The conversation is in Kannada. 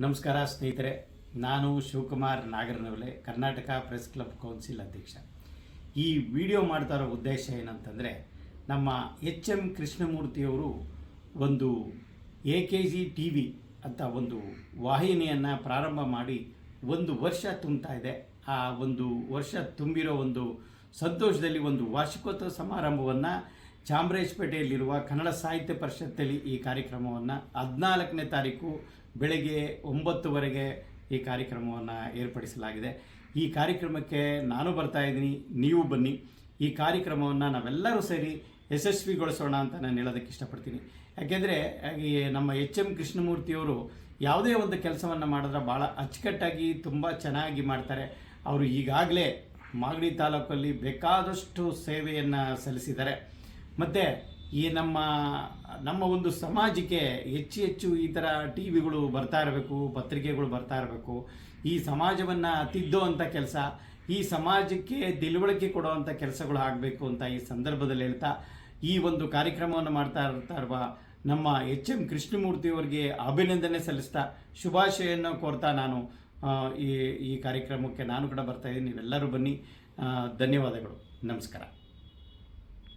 ನಮಸ್ಕಾರ ಸ್ನೇಹಿತರೆ, ನಾನು Shivakumar Nagaranavale, Karnataka press club council ಅಧ್ಯಕ್ಷ. ಈ ವಿಡಿಯೋ ಮಾಡ್ತಾ ಇರೋ ಉದ್ದೇಶ ಏನಂತಂದರೆ, ನಮ್ಮ ಎಚ್ ಎಂ ಕೃಷ್ಣಮೂರ್ತಿಯವರು ಒಂದು A K G T V ಅಂತ ಒಂದು ವಾಹಿನಿಯನ್ನು ಪ್ರಾರಂಭ ಮಾಡಿ ಒಂದು ವರ್ಷ ತುಂಬ್ತಾ ಇದೆ. ಆ ಒಂದು ವರ್ಷ ತುಂಬಿರೋ ಒಂದು ಸಂತೋಷದಲ್ಲಿ ಒಂದು ವಾರ್ಷಿಕೋತ್ಸವ ಸಮಾರಂಭವನ್ನು ಚಾಮರಾಜಪೇಟೆಯಲ್ಲಿರುವ ಕನ್ನಡ ಸಾಹಿತ್ಯ ಪರಿಷತ್ತಲ್ಲಿ ಈ ಕಾರ್ಯಕ್ರಮವನ್ನು ಹದಿನಾಲ್ಕನೇ ತಾರೀಕು ಬೆಳಗ್ಗೆ ಒಂಬತ್ತುವರೆಗೆ ಈ ಕಾರ್ಯಕ್ರಮವನ್ನು ಏರ್ಪಡಿಸಲಾಗಿದೆ. ಈ ಕಾರ್ಯಕ್ರಮಕ್ಕೆ ನಾನು ಬರ್ತಾ ಇದ್ದೀನಿ, ನೀವು ಬನ್ನಿ. ಈ ಕಾರ್ಯಕ್ರಮವನ್ನು ನಾವೆಲ್ಲರೂ ಸೇರಿ ಯಶಸ್ವಿಗೊಳಿಸೋಣ ಅಂತ ನಾನು ಹೇಳೋದಕ್ಕೆ ಇಷ್ಟಪಡ್ತೀನಿ. ಯಾಕೆಂದರೆ ಈ ನಮ್ಮ ಎಚ್ ಎಂ ಕೃಷ್ಣಮೂರ್ತಿಯವರು ಯಾವುದೇ ಒಂದು ಕೆಲಸವನ್ನು ಮಾಡಿದ್ರೆ ಭಾಳ ಅಚ್ಚುಕಟ್ಟಾಗಿ ತುಂಬ ಚೆನ್ನಾಗಿ ಮಾಡ್ತಾರೆ. ಅವರು ಈಗಾಗಲೇ ಮಾಗಡಿ ತಾಲೂಕಲ್ಲಿ ಬೇಕಾದಷ್ಟು ಸೇವೆಯನ್ನು ಸಲ್ಲಿಸಿದ್ದಾರೆ. ಮತ್ತು ಈ ನಮ್ಮ ನಮ್ಮ ಒಂದು ಸಮಾಜಕ್ಕೆ ಹೆಚ್ಚು ಹೆಚ್ಚು ಈ ಥರ ಟಿ ವಿಗಳು ಬರ್ತಾ ಇರಬೇಕು, ಪತ್ರಿಕೆಗಳು ಬರ್ತಾ ಇರಬೇಕು. ಈ ಸಮಾಜವನ್ನು ತಿದ್ದುವಂಥ ಕೆಲಸ, ಈ ಸಮಾಜಕ್ಕೆ ತಿಳುವಳಿಕೆ ಕೊಡುವಂಥ ಕೆಲಸಗಳು ಆಗಬೇಕು ಅಂತ ಈ ಸಂದರ್ಭದಲ್ಲಿ ಹೇಳ್ತಾ, ಈ ಒಂದು ಕಾರ್ಯಕ್ರಮವನ್ನು ಮಾಡ್ತಾ ಇರ್ತಾ ಇರುವ ನಮ್ಮ ಎಚ್ ಎಂ ಕೃಷ್ಣಮೂರ್ತಿಯವರಿಗೆ ಅಭಿನಂದನೆ ಸಲ್ಲಿಸ್ತಾ ಶುಭಾಶಯನ್ನು ಕೋರ್ತಾ ನಾನು ಈ ಈ ಕಾರ್ಯಕ್ರಮಕ್ಕೆ ನಾನು ಕೂಡ ಬರ್ತಾ ಇದ್ದೀನಿ. ನೀವೆಲ್ಲರೂ ಬನ್ನಿ. ಧನ್ಯವಾದಗಳು. ನಮಸ್ಕಾರ.